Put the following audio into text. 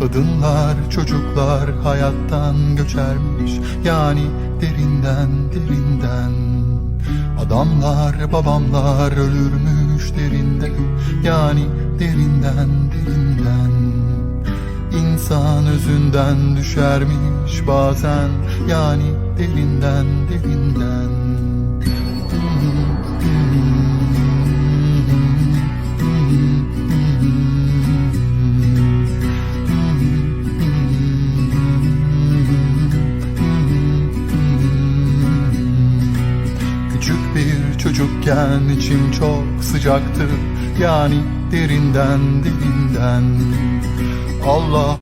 Kadınlar, çocuklar hayattan göçermiş. Yani derinden derinden. Adamlar, babamlar ölürmüş derinde. Yani derinden derinden. İnsan özünden düşermiş bazen. Yani derinden derinden çocukken içim çok sıcaktı. Yani derinden derinden Allah